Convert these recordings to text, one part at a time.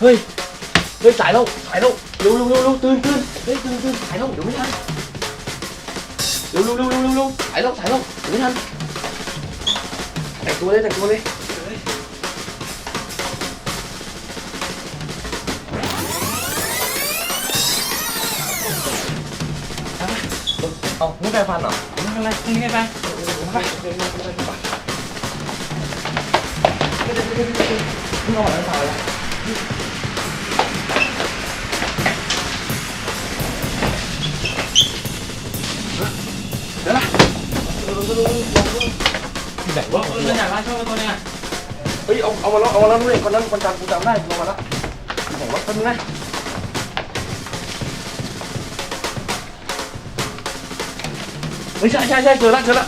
เฮ้ย เฮ้ยสายแล้วสายแล้วเร็วเร็วเร็วเร็วตื่นตื่นเฮ้ยตื่นตื่นสายแล้วเดี๋ยวไม่ทันเร็วเร็วเร็วเร็วเร็วเร็วสายแล้วสายแล้วเดี๋ยวไม่ทันแต่งตัวเลยแต่งตัวเลยเอาไม่แปรงฟันเหรอไม่เป็นไรพรุ่งนี้ไปไปเดินมาเดินมา เดินมาเดินเดินเดินเดินเดินมึงเอาหมอนนั้นมาเลยเดี๋ยวนะที่ไหนวะเอออยากร้านชอบตัวเนี้ยเฮ้ยเอาเอามาแล้วเอามาแล้วด้วยคนนั้นคนจำกูจำได้ลงมาแล้วไหนวะคนนึงนะเฮ้ยใช่ใช่ใช่เจอแล้วเจอแล้ว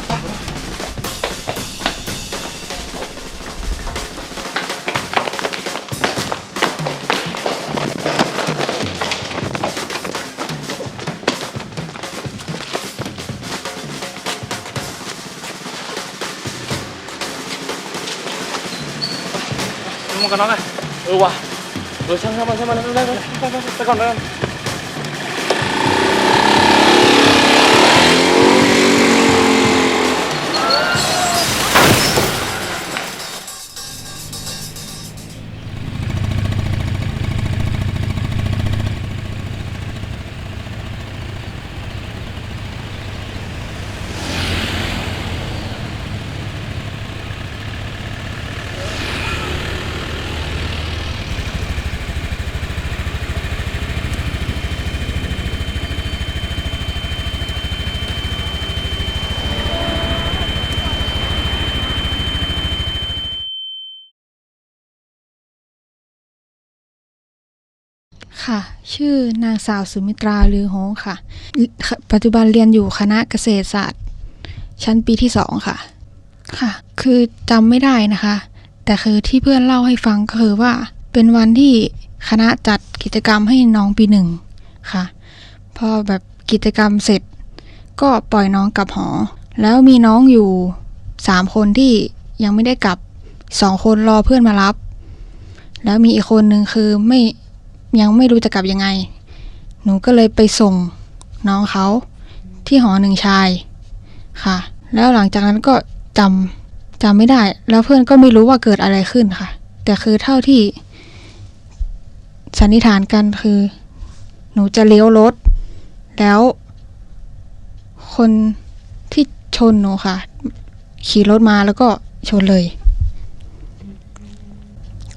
มึงกันน้องไงเออว่ะเออช่างช่างมันช่างมันไปไปไปไปไปก่อนไปก่อน ค่ะ ชื่อนางสาวสุมิตราลือโฮงค่ะ ปัจจุบันเรียนอยู่คณะเกษตรศาสตร์ ชั้นปีที่สองค่ะ ค่ะ คือจำไม่ได้นะคะ แต่คือที่เพื่อนเล่าให้ฟังก็คือว่า เป็นวันที่คณะจัดกิจกรรมให้น้องปีหนึ่งค่ะ พอแบบกิจกรรมเสร็จ ก็ปล่อยน้องกลับหอ แล้วมีน้องอยู่สามคนที่ยังไม่ได้กลับสองคนรอเพื่อนมารับ แล้วมีอีกคนหนึ่งคือไม่ ยังไม่รู้จะกลับยังไง หนูก็เลยไปส่งน้องเขาที่หอหนึ่งชายค่ะ แล้วหลังจากนั้นก็จำจำไม่ได้ แล้วเพื่อนก็ไม่รู้ว่าเกิดอะไรขึ้นค่ะ แต่คือเท่าที่สันนิษฐานกันคือ หนูจะเลี้ยวรถ แล้ว คนที่ชนหนูค่ะ ขี่รถมาแล้วก็ชนเลย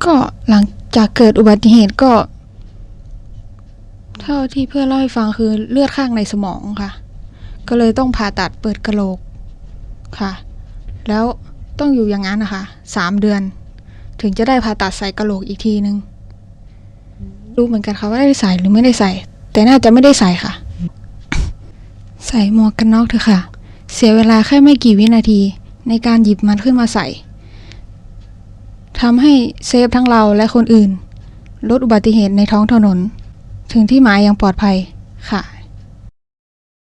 ก็หลังจากเกิดอุบัติเหตุก็ เท่าที่เพื่อนเล่าให้ฟังคือเลือดข้างในสมองค่ะ ก็เลยต้องผ่าตัดเปิดกระโหลกค่ะ แล้วต้องอยู่อย่างนั้นนะคะสามเดือน ถึงจะได้ผ่าตัดใส่กระโหลกอีกทีนึงรู้เหมือนกันค่ะว่าได้ใส่หรือไม่ได้ใส่ แต่น่าจะไม่ได้ใส่ค่ะ ใส่หมวกกันน็อกเถอะค่ะ เสียเวลาแค่ไม่กี่วินาที ในการหยิบมันขึ้นมาใส่ทำให้เซฟทั้งเราและคนอื่น ลดอุบัติเหตุในท้องถนน ถึงที่หมายอย่างปลอดภัยค่ะ